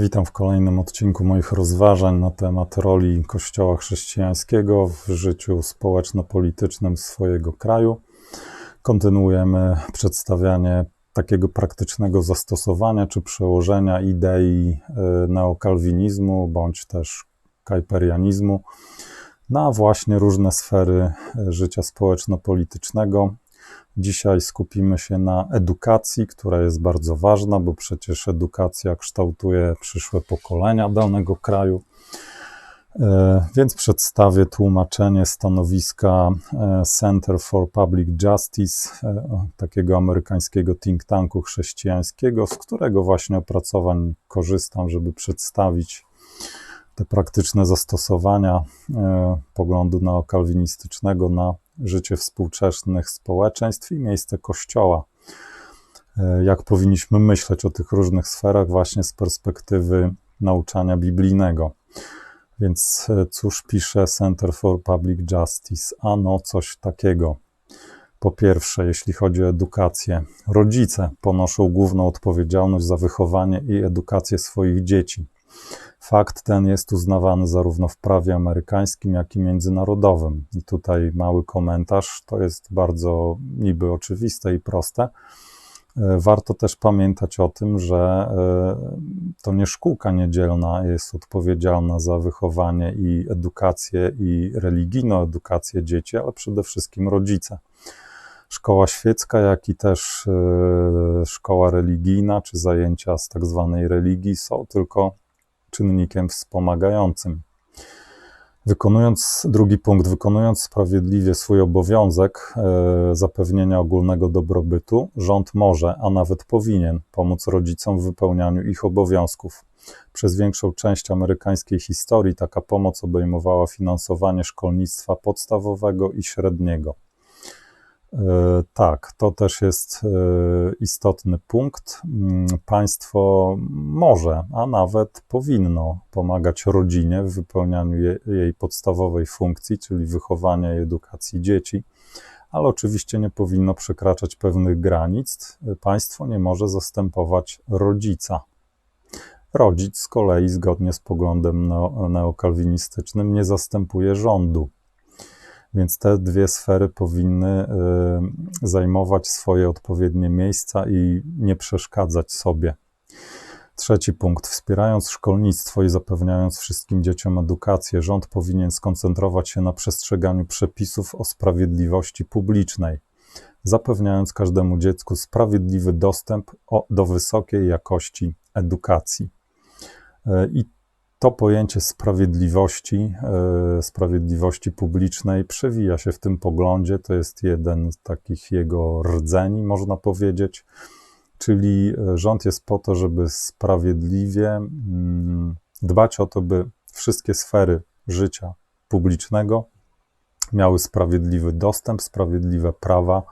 Witam w kolejnym odcinku moich rozważań na temat roli Kościoła chrześcijańskiego w życiu społeczno-politycznym swojego kraju. Kontynuujemy przedstawianie takiego praktycznego zastosowania czy przełożenia idei e, neokalwinizmu bądź też kajperianizmu na właśnie różne sfery e, życia społeczno-politycznego. Dzisiaj skupimy się na edukacji, która jest bardzo ważna, bo przecież edukacja kształtuje przyszłe pokolenia danego kraju. E, więc przedstawię tłumaczenie stanowiska e, Center for Public Justice, takiego amerykańskiego think tanku chrześcijańskiego, z którego właśnie opracowań korzystam, żeby przedstawić te praktyczne zastosowania e, poglądu neokalwinistycznego na życie współczesnych społeczeństw i miejsce Kościoła. E, jak powinniśmy myśleć o tych różnych sferach, właśnie z perspektywy nauczania biblijnego. Więc e, cóż pisze Center for Public Justice? Ano coś takiego. Po pierwsze, jeśli chodzi o edukację, rodzice ponoszą główną odpowiedzialność za wychowanie i edukację swoich dzieci. Fakt ten jest uznawany zarówno w prawie amerykańskim, jak i międzynarodowym. I tutaj mały komentarz, to jest bardzo niby oczywiste i proste. E, warto też pamiętać o tym, że e, to nie szkółka niedzielna jest odpowiedzialna za wychowanie i edukację i religijną edukację dzieci, ale przede wszystkim rodzice. Szkoła świecka, jak i też e, szkoła religijna, czy zajęcia z tak zwanej religii są tylko czynnikiem wspomagającym. Wykonując drugi punkt, wykonując sprawiedliwie swój obowiązek e, zapewnienia ogólnego dobrobytu, rząd może, a nawet powinien pomóc rodzicom w wypełnianiu ich obowiązków. Przez większą część amerykańskiej historii taka pomoc obejmowała finansowanie szkolnictwa podstawowego i średniego. E, tak, to też jest e, istotny punkt. Mm, państwo może, a nawet powinno pomagać rodzinie w wypełnianiu jej podstawowej funkcji, czyli wychowania i edukacji dzieci, ale oczywiście nie powinno przekraczać pewnych granic. Państwo nie może zastępować rodzica. Rodzic z kolei, zgodnie z poglądem neokalwinistycznym, nie zastępuje rządu. Więc te dwie sfery powinny y, zajmować swoje odpowiednie miejsca i nie przeszkadzać sobie. Trzeci punkt. Wspierając szkolnictwo i zapewniając wszystkim dzieciom edukację, rząd powinien skoncentrować się na przestrzeganiu przepisów o sprawiedliwości publicznej, zapewniając każdemu dziecku sprawiedliwy dostęp do wysokiej jakości edukacji. Y, I to pojęcie sprawiedliwości, e, sprawiedliwości publicznej przewija się w tym poglądzie. To jest jeden z takich jego rdzeni, można powiedzieć. Czyli e, rząd jest po to, żeby sprawiedliwie mm, dbać o to, by wszystkie sfery życia publicznego miały sprawiedliwy dostęp, sprawiedliwe prawa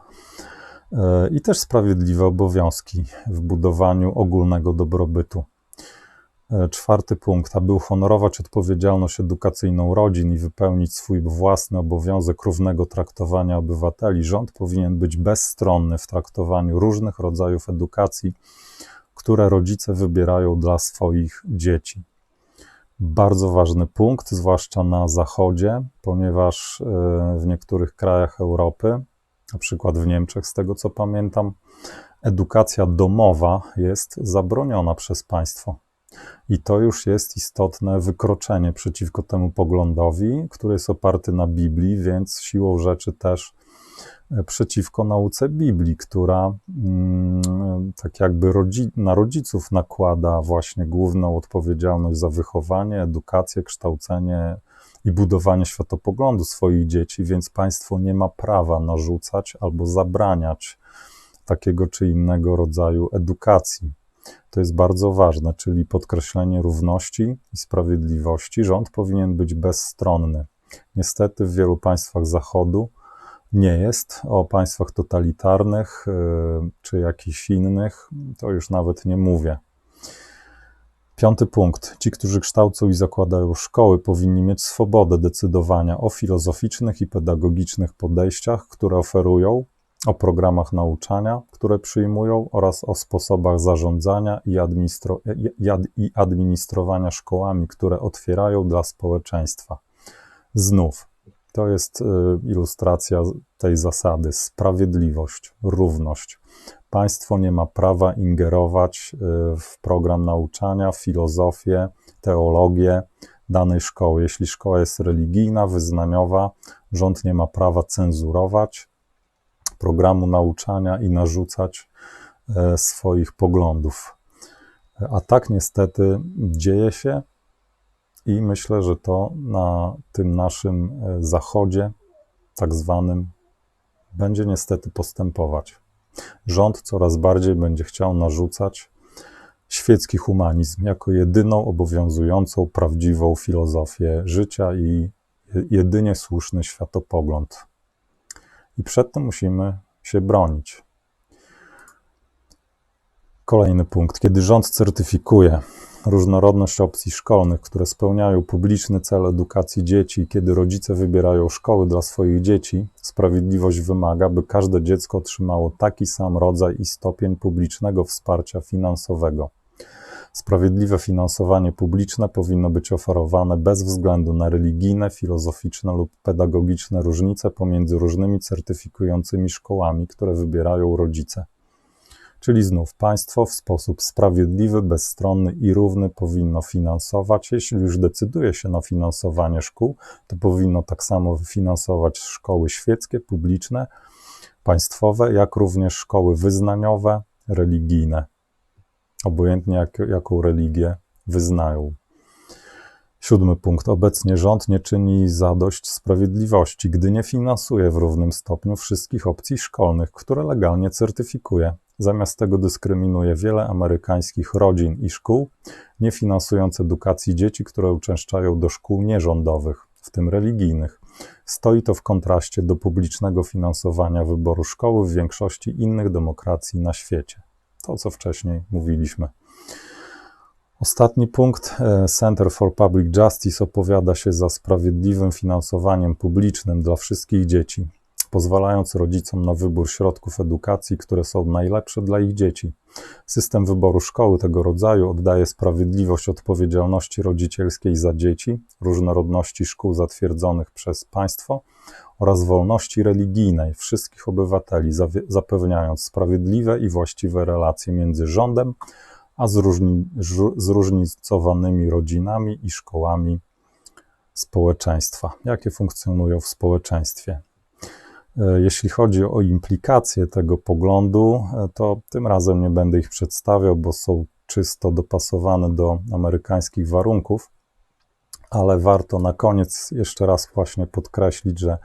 e, i też sprawiedliwe obowiązki w budowaniu ogólnego dobrobytu. E, czwarty punkt, aby uhonorować odpowiedzialność edukacyjną rodzin i wypełnić swój własny obowiązek równego traktowania obywateli, rząd powinien być bezstronny w traktowaniu różnych rodzajów edukacji, które rodzice wybierają dla swoich dzieci. Bardzo ważny punkt, zwłaszcza na Zachodzie, ponieważ e, w niektórych krajach Europy, na przykład w Niemczech, z tego co pamiętam, edukacja domowa jest zabroniona przez państwo. I to już jest istotne wykroczenie przeciwko temu poglądowi, który jest oparty na Biblii, więc siłą rzeczy też e, przeciwko nauce Biblii, która mm, tak jakby rodzi na rodziców nakłada właśnie główną odpowiedzialność za wychowanie, edukację, kształcenie i budowanie światopoglądu swoich dzieci, więc państwo nie ma prawa narzucać albo zabraniać takiego czy innego rodzaju edukacji. To jest bardzo ważne, czyli podkreślenie równości i sprawiedliwości. Rząd powinien być bezstronny. Niestety w wielu państwach Zachodu nie jest. O państwach totalitarnych y, czy jakichś innych to już nawet nie mówię. Piąty punkt. Ci, którzy kształcą i zakładają szkoły, powinni mieć swobodę decydowania o filozoficznych i pedagogicznych podejściach, które oferują o programach nauczania, które przyjmują oraz o sposobach zarządzania i, administro, i administrowania szkołami, które otwierają dla społeczeństwa. Znów, to jest y, ilustracja tej zasady: sprawiedliwość, równość. Państwo nie ma prawa ingerować y, w program nauczania, filozofię, teologię danej szkoły. Jeśli szkoła jest religijna, wyznaniowa, rząd nie ma prawa cenzurować programu nauczania i narzucać e, swoich poglądów. A tak niestety dzieje się i myślę, że to na tym naszym e, zachodzie, tak zwanym, będzie niestety postępować. Rząd coraz bardziej będzie chciał narzucać świecki humanizm jako jedyną obowiązującą prawdziwą filozofię życia i jedynie słuszny światopogląd. I przed tym musimy się bronić. Kolejny punkt. Kiedy rząd certyfikuje różnorodność opcji szkolnych, które spełniają publiczny cel edukacji dzieci, kiedy rodzice wybierają szkoły dla swoich dzieci, sprawiedliwość wymaga, by każde dziecko otrzymało taki sam rodzaj i stopień publicznego wsparcia finansowego. Sprawiedliwe finansowanie publiczne powinno być oferowane bez względu na religijne, filozoficzne lub pedagogiczne różnice pomiędzy różnymi certyfikującymi szkołami, które wybierają rodzice. Czyli znów państwo w sposób sprawiedliwy, bezstronny i równy powinno finansować. Jeśli już decyduje się na finansowanie szkół, to powinno tak samo finansować szkoły świeckie, publiczne, państwowe, jak również szkoły wyznaniowe, religijne obojętnie jak, jaką religię wyznają. Siódmy punkt. Obecnie rząd nie czyni zadość sprawiedliwości, gdy nie finansuje w równym stopniu wszystkich opcji szkolnych, które legalnie certyfikuje. Zamiast tego dyskryminuje wiele amerykańskich rodzin i szkół, nie finansując edukacji dzieci, które uczęszczają do szkół nierządowych, w tym religijnych. Stoi to w kontraście do publicznego finansowania wyboru szkoły w większości innych demokracji na świecie to, co wcześniej mówiliśmy. Ostatni punkt. E, Center for Public Justice opowiada się za sprawiedliwym finansowaniem publicznym dla wszystkich dzieci, pozwalając rodzicom na wybór środków edukacji, które są najlepsze dla ich dzieci. System wyboru szkoły tego rodzaju oddaje sprawiedliwość odpowiedzialności rodzicielskiej za dzieci, różnorodności szkół zatwierdzonych przez państwo oraz wolności religijnej wszystkich obywateli, zapewniając sprawiedliwe i właściwe relacje między rządem a zróżni, zróżnicowanymi rodzinami i szkołami społeczeństwa, jakie funkcjonują w społeczeństwie. E, jeśli chodzi o implikacje tego poglądu, e, to tym razem nie będę ich przedstawiał, bo są czysto dopasowane do amerykańskich warunków ale warto na koniec jeszcze raz właśnie podkreślić, że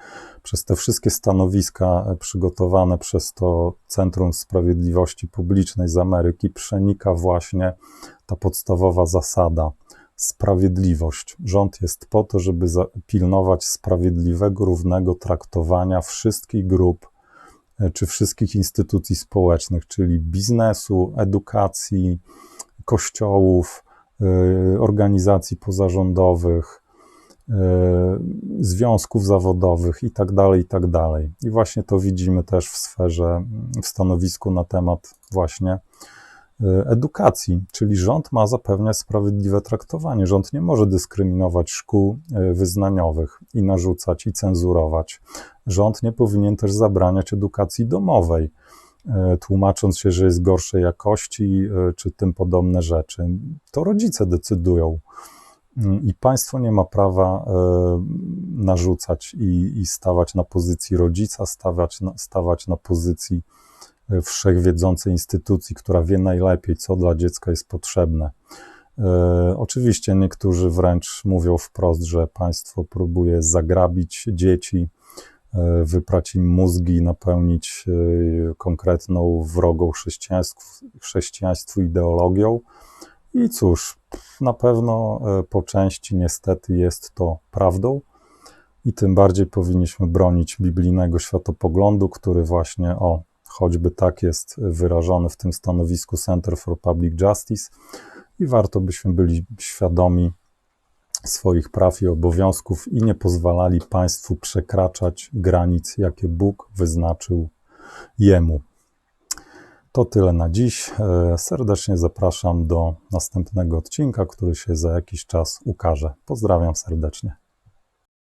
przez te wszystkie stanowiska e, przygotowane przez to Centrum Sprawiedliwości Publicznej z Ameryki przenika właśnie ta podstawowa zasada sprawiedliwość. Rząd jest po to, żeby pilnować sprawiedliwego, równego traktowania wszystkich grup e, czy wszystkich instytucji społecznych, czyli biznesu, edukacji, kościołów, Y, organizacji pozarządowych, y, związków zawodowych itd., tak itd. Tak I właśnie to widzimy też w sferze, w stanowisku na temat właśnie edukacji, czyli rząd ma zapewniać sprawiedliwe traktowanie. Rząd nie może dyskryminować szkół wyznaniowych i narzucać i cenzurować. Rząd nie powinien też zabraniać edukacji domowej E, tłumacząc się, że jest gorszej jakości, e, czy tym podobne rzeczy. To rodzice decydują. Mm, I państwo nie ma prawa e, narzucać i, i stawać na pozycji rodzica, stawać na, stawać na pozycji wszechwiedzącej instytucji, która wie najlepiej, co dla dziecka jest potrzebne. Oczywiście niektórzy wręcz mówią wprost, że państwo próbuje zagrabić dzieci, E, wyprać im mózgi, napełnić e, konkretną wrogą chrześcijaństwu, chrześcijaństwu ideologią. I cóż, na pewno e, po części niestety jest to prawdą. I tym bardziej powinniśmy bronić biblijnego światopoglądu, który właśnie o choćby tak jest wyrażony w tym stanowisku Center for Public Justice. I warto byśmy byli świadomi swoich praw i obowiązków i nie pozwalali państwu przekraczać granic, jakie Bóg wyznaczył Jemu. To tyle na dziś. E, serdecznie zapraszam do następnego odcinka, który się za jakiś czas ukaże. Pozdrawiam serdecznie.